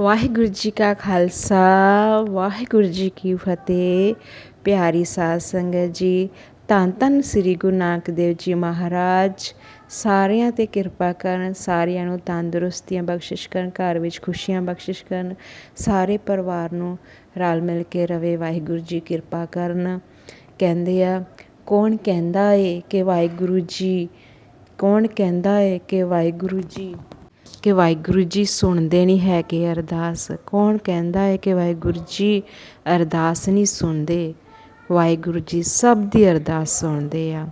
ਵਾਹਿਗੁਰੂ ਜੀ ਕਾ ਖਾਲਸਾ, ਵਾਹਿਗੁਰੂ ਜੀ ਕੀ ਫਤਿਹ। ਪਿਆਰੀ ਸਾਧ ਸੰਗਤ ਜੀ, ਧੰਨ ਧੰਨ ਸ੍ਰੀ ਗੁਰੂ ਨਾਨਕ ਦੇਵ ਜੀ ਮਹਾਰਾਜ। ਸਾਰਿਆਂ ਤੇ ਕਿਰਪਾ ਕਰਨ, ਸਾਰਿਆਂ ਨੂੰ ਤੰਦਰੁਸਤੀਆਂ ਬਖਸ਼ਿਸ਼ ਕਰਨ, ਘਰ ਵਿੱਚ ਖੁਸ਼ੀਆਂ ਬਖਸ਼ਿਸ਼ ਕਰਨ, ਸਾਰੇ ਪਰਿਵਾਰ ਨੂੰ ਰਲ ਮਿਲ ਕੇ ਰਵੇ ਵਾਹਿਗੁਰੂ ਜੀ ਕਿਰਪਾ ਕਰਨ। ਕਹਿੰਦੇ ਆ, ਕੌਣ ਕਹਿੰਦਾ ਏ ਕਿ ਵਾਹਿਗੁਰੂ ਜੀ, ਕੌਣ ਕਹਿੰਦਾ ਏ ਕਿ ਵਾਹਿਗੁਰੂ ਜੀ ਕਿ ਵਾਹਿਗੁਰੂ ਜੀ ਸੁਣਦੇ ਨਹੀਂ ਹੈਗੇ ਅਰਦਾਸ। ਕੌਣ ਕਹਿੰਦਾ ਹੈ ਕਿ ਵਾਹਿਗੁਰੂ ਜੀ ਅਰਦਾਸ ਨਹੀਂ ਸੁਣਦੇ? ਵਾਹਿਗੁਰੂ ਜੀ ਸਭ ਦੀ ਅਰਦਾਸ ਸੁਣਦੇ ਆ।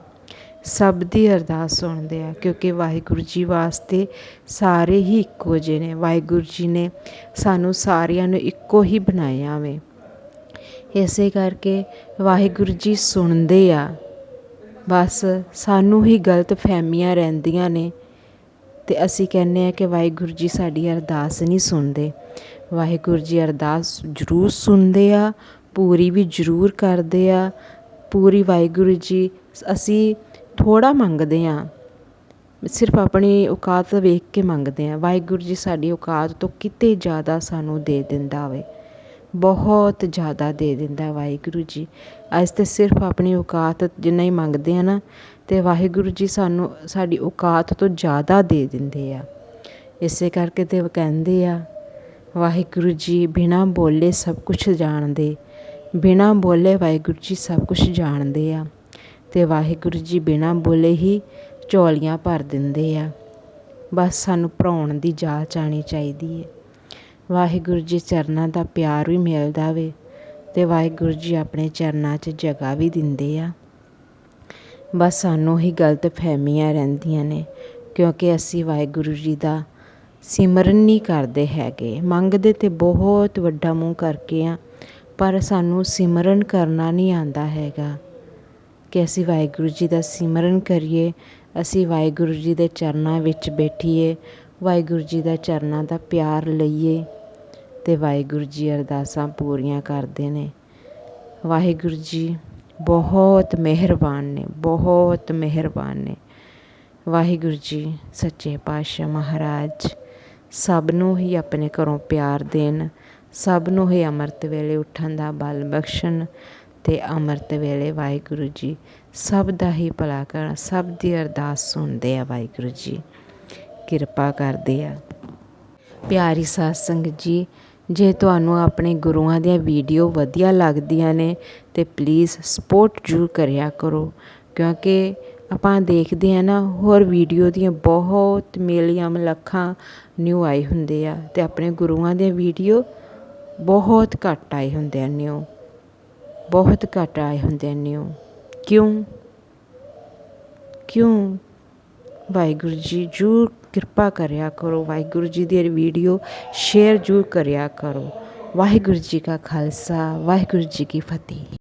ਸਭ ਦੀ ਅਰਦਾਸ ਸੁਣਦੇ ਆ, ਕਿਉਂਕਿ ਵਾਹਿਗੁਰੂ ਜੀ ਵਾਸਤੇ ਸਾਰੇ ਹੀ ਇੱਕੋ ਜਿਹੇ ਨੇ। ਵਾਹਿਗੁਰੂ ਜੀ ਨੇ ਸਾਨੂੰ ਸਾਰਿਆਂ ਨੂੰ ਇੱਕੋ ਹੀ ਬਣਾਇਆ ਵੇ। ਇਸੇ ਕਰਕੇ ਵਾਹਿਗੁਰੂ ਜੀ ਸੁਣਦੇ ਆ। ਬਸ ਸਾਨੂੰ ਹੀ ਗਲਤ ਫਹਿਮੀਆਂ ਰਹਿੰਦੀਆਂ ਨੇ। ਅਤੇ ਅਸੀਂ ਕਹਿੰਦੇ ਹਾਂ ਕਿ ਵਾਹਿਗੁਰੂ ਜੀ ਸਾਡੀ ਅਰਦਾਸ ਨਹੀਂ ਸੁਣਦੇ। ਵਾਹਿਗੁਰੂ ਜੀ ਅਰਦਾਸ ਜ਼ਰੂਰ ਸੁਣਦੇ ਆ, ਪੂਰੀ ਵੀ ਜ਼ਰੂਰ ਕਰਦੇ ਆ। ਪੂਰੀ ਵਾਹਿਗੁਰੂ ਜੀ, ਅਸੀਂ ਥੋੜ੍ਹਾ ਮੰਗਦੇ ਹਾਂ। ਸਿਰਫ ਆਪਣੀ ਔਕਾਤ ਵੇਖ ਕੇ ਮੰਗਦੇ ਹਾਂ। ਵਾਹਿਗੁਰੂ ਜੀ ਸਾਡੀ ਔਕਾਤ ਤੋਂ ਕਿਤੇ ਜ਼ਿਆਦਾ ਸਾਨੂੰ ਦੇ ਦਿੰਦਾ ਹੋਵੇ ਬਹੁਤ ਜ਼ਿਆਦਾ ਦੇ ਦਿੰਦਾ ਵਾਹਿਗੁਰੂ ਜੀ। ਅੱਜ ਤੇ ਸਿਰਫ ਆਪਣੀ ਔਕਾਤ ਜਿੰਨਾ ਹੀ ਮੰਗਦੇ ਆ ਨਾ ਅਤੇ ਵਾਹਿਗੁਰੂ ਜੀ ਸਾਨੂੰ ਸਾਡੀ ਔਕਾਤ ਤੋਂ ਜ਼ਿਆਦਾ ਦੇ ਦਿੰਦੇ ਆ। ਇਸੇ ਕਰਕੇ ਤੇ ਕਹਿੰਦੇ ਆ, ਵਾਹਿਗੁਰੂ ਜੀ ਬਿਨਾਂ ਬੋਲੇ ਸਭ ਕੁਛ ਜਾਣਦੇ, ਬਿਨਾਂ ਬੋਲੇ ਵਾਹਿਗੁਰੂ ਜੀ ਸਭ ਕੁਛ ਜਾਣਦੇ ਆ ਅਤੇ ਵਾਹਿਗੁਰੂ ਜੀ ਬਿਨਾਂ ਬੋਲੇ ਹੀ ਝੋਲੀਆਂ ਭਰ ਦਿੰਦੇ ਆ। ਬਸ ਸਾਨੂੰ ਭਰਾਉਣ ਦੀ ਜਾਚ ਆਉਣੀ ਚਾਹੀਦੀ ਹੈ ਵਾਹਿਗੁਰੂ ਜੀ ਚਰਨਾਂ ਦਾ ਪਿਆਰ ਵੀ ਮਿਲਦਾ ਵੇ ਅਤੇ ਵਾਹਿਗੁਰੂ ਜੀ ਆਪਣੇ ਚਰਨਾਂ 'ਚ ਜਗ੍ਹਾ ਵੀ ਦਿੰਦੇ ਆ। ਬਸ ਸਾਨੂੰ ਹੀ ਗਲਤ ਫਹਿਮੀਆਂ ਰਹਿੰਦੀਆਂ ਨੇ, ਕਿਉਂਕਿ ਅਸੀਂ ਵਾਹਿਗੁਰੂ ਜੀ ਦਾ ਸਿਮਰਨ ਨਹੀਂ ਕਰਦੇ ਹੈਗੇ। ਮੰਗਦੇ ਤਾਂ ਬਹੁਤ ਵੱਡਾ ਮੂੰਹ ਕਰਕੇ ਆ, ਪਰ ਸਾਨੂੰ ਸਿਮਰਨ ਕਰਨਾ ਨਹੀਂ ਆਉਂਦਾ ਹੈਗਾ। ਕਿ ਅਸੀਂ ਵਾਹਿਗੁਰੂ ਜੀ ਦਾ ਸਿਮਰਨ ਕਰੀਏ, ਅਸੀਂ ਵਾਹਿਗੁਰੂ ਜੀ ਦੇ ਚਰਨਾਂ ਵਿੱਚ ਬੈਠੀਏ, ਵਾਹਿਗੁਰੂ ਜੀ ਦਾ ਚਰਨਾਂ ਦਾ ਪਿਆਰ ਲਈਏ ਤੇ ਵਾਹਿਗੁਰੂ ਜੀ ਅਰਦਾਸਾਂ ਪੂਰੀਆਂ ਕਰਦੇ ਨੇ। ਵਾਹਿਗੁਰੂ ਜੀ ਬਹੁਤ ਮਿਹਰਬਾਨ ਨੇ, ਬਹੁਤ ਮਿਹਰਬਾਨ ਨੇ। ਵਾਹਿਗੁਰੂ ਜੀ, ਸੱਚੇ ਪਾਤਸ਼ਾਹ ਮਹਾਰਾਜ, ਸਭ ਨੂੰ ਹੀ ਆਪਣੇ ਘਰੋਂ ਪਿਆਰ ਦੇਣ, ਸਭ ਨੂੰ ਹੀ ਅੰਮ੍ਰਿਤ ਵੇਲੇ ਉੱਠਣ ਦਾ ਬਲ ਬਖਸ਼ਣ ਤੇ ਅੰਮ੍ਰਿਤ ਵੇਲੇ ਵਾਹਿਗੁਰੂ ਜੀ, ਸਭ ਦਾ ਹੀ ਭਲਾ ਕਰਨ, ਸਭ ਦੀ ਅਰਦਾਸ ਸੁਣਦੇ ਆ ਵਾਹਿਗੁਰੂ ਜੀ। ਕਿਰਪਾ ਕਰਦੇ ਆ। ਪਿਆਰੀ ਸਾਧ ਸੰਗਤ ਜੀ ਜੇ ਤੁਹਾਨੂੰ ਆਪਣੇ ਗੁਰੂਆਂ ਦੀਆਂ ਵੀਡੀਓ ਵਧੀਆ ਲੱਗਦੀਆਂ ਨੇ, ਤਾਂ ਪਲੀਜ਼ ਸਪੋਰਟ ਜ਼ਰੂਰ ਕਰਿਆ ਕਰੋ। ਕਿਉਂਕਿ ਆਪਾਂ ਦੇਖਦੇ ਹਾਂ ਨਾ, ਹੋਰ ਵੀਡੀਓ ਦੀਆਂ ਬਹੁਤ ਮਿਲੀਅਨ ਲੱਖਾਂ ਨਿਊ ਆਏ ਹੁੰਦੇ ਆ ਅਤੇ ਆਪਣੇ ਗੁਰੂਆਂ ਦੀਆਂ ਵੀਡੀਓ ਬਹੁਤ ਘੱਟ ਆਏ ਹੁੰਦੇ ਆ ਨਿਊ ਬਹੁਤ ਘੱਟ ਆਏ ਹੁੰਦੇ ਆ ਨਿਊ ਕਿਉਂ? ਕਿਉਂ? ਵਾਹਿਗੁਰੂ ਜੀ ਜਰੂਰ ਕਿਰਪਾ ਕਰਿਆ ਕਰੋ, ਵਾਹਿਗੁਰੂ ਜੀ ਦੀ ਵੀਡੀਓ ਸ਼ੇਅਰ ਜਰੂਰ ਕਰਿਆ ਕਰੋ। ਵਾਹਿਗੁਰੂ ਜੀ ਕਾ ਖਾਲਸਾ, ਵਾਹਿਗੁਰੂ ਜੀ ਕੀ ਫਤਿਹ।